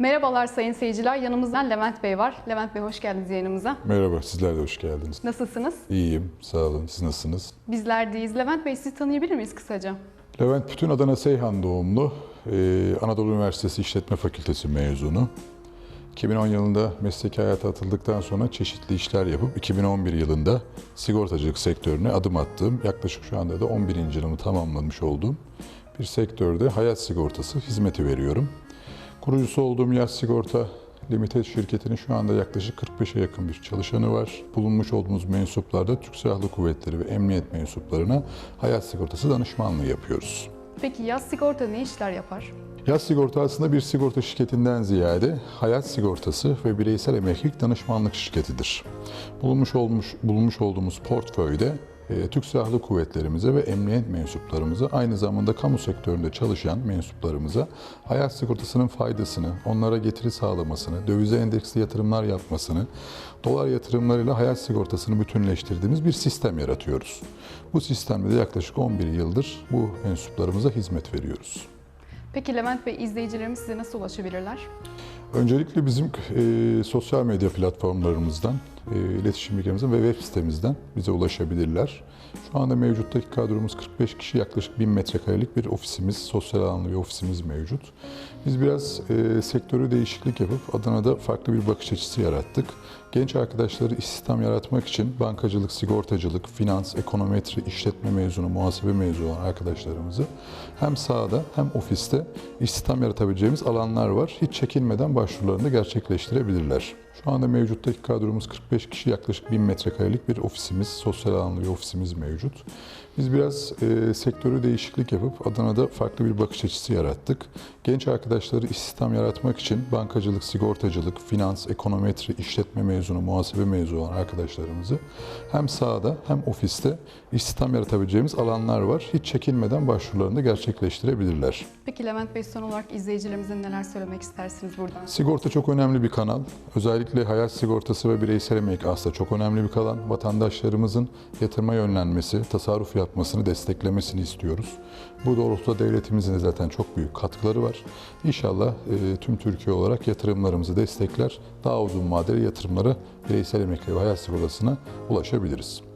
Merhabalar sayın seyirciler. Yanımızda Levent Bey var. Levent Bey hoş geldiniz yayınımıza. Merhaba, sizler de hoş geldiniz. Nasılsınız? İyiyim, sağ olun. Siz nasılsınız? Bizler deyiz. Levent Bey sizi tanıyabilir miyiz kısaca? Levent Pütün Adana Seyhan doğumlu. Ee, Anadolu Üniversitesi İşletme Fakültesi mezunu. 2010 yılında mesleki hayata atıldıktan sonra çeşitli işler yapıp 2011 yılında sigortacılık sektörüne adım attığım, yaklaşık şu anda da 11. yılımı tamamlamış olduğum bir sektörde hayat sigortası hizmeti veriyorum. Kurucusu olduğum Yaz Sigorta Limited şirketinin şu anda yaklaşık 45'e yakın bir çalışanı var. Bulunmuş olduğumuz mensuplarda Türk Silahlı Kuvvetleri ve Emniyet mensuplarına hayat sigortası danışmanlığı yapıyoruz. Peki yaz sigorta ne işler yapar? Yaz sigorta aslında bir sigorta şirketinden ziyade hayat sigortası ve bireysel emeklilik danışmanlık şirketidir. Bulunmuş olmuş bulunmuş olduğumuz portföyde Türk Silahlı Kuvvetlerimize ve emniyet mensuplarımıza aynı zamanda kamu sektöründe çalışan mensuplarımıza hayat sigortasının faydasını, onlara getiri sağlamasını, dövize endeksli yatırımlar yapmasını, dolar yatırımlarıyla hayat sigortasını bütünleştirdiğimiz bir sistem yaratıyoruz. Bu sistemde de yaklaşık 11 yıldır bu mensuplarımıza hizmet veriyoruz. Peki Levent Bey izleyicilerimiz size nasıl ulaşabilirler? Öncelikle bizim e, sosyal medya platformlarımızdan, e, iletişim bilgilerimizden ve web sitemizden bize ulaşabilirler. Şu anda mevcuttaki kadromuz 45 kişi, yaklaşık 1000 metrekarelik bir ofisimiz, sosyal alanlı bir ofisimiz mevcut. Biz biraz e, sektörü değişiklik yapıp Adana'da farklı bir bakış açısı yarattık. Genç arkadaşları istihdam yaratmak için bankacılık, sigortacılık, finans, ekonometri, işletme mezunu, muhasebe mezunu olan arkadaşlarımızı hem sahada hem ofiste istihdam yaratabileceğimiz alanlar var. Hiç çekinmeden başvurularını gerçekleştirebilirler. Şu anda mevcuttaki kadromuz 45 kişi, yaklaşık 1000 metrekarelik bir ofisimiz, sosyal alanlı bir ofisimiz mevcut. Biz biraz e, sektörü değişiklik yapıp Adana'da farklı bir bakış açısı yarattık. Genç arkadaşları istihdam yaratmak için bankacılık, sigortacılık, finans, ekonometri, işletme mezunu, muhasebe mezunu olan arkadaşlarımızı hem sahada hem ofiste istihdam yaratabileceğimiz alanlar var. Hiç çekinmeden başvurularını da gerçekleştirebilirler. Peki Levent Bey son olarak izleyicilerimize neler söylemek istersiniz buradan? Sigorta çok önemli bir kanal. Özellikle hayat sigortası ve bireysel emekli aslında çok önemli bir kanal. Vatandaşlarımızın yatırıma yönlenmesi, tasarruf yapmasını desteklemesini istiyoruz. Bu doğrultuda devletimizin de zaten çok büyük katkıları var. İnşallah e, tüm Türkiye olarak yatırımlarımızı destekler, daha uzun vadeli yatırımlara bireysel emekli ve hayat sigortasına ulaşabiliriz.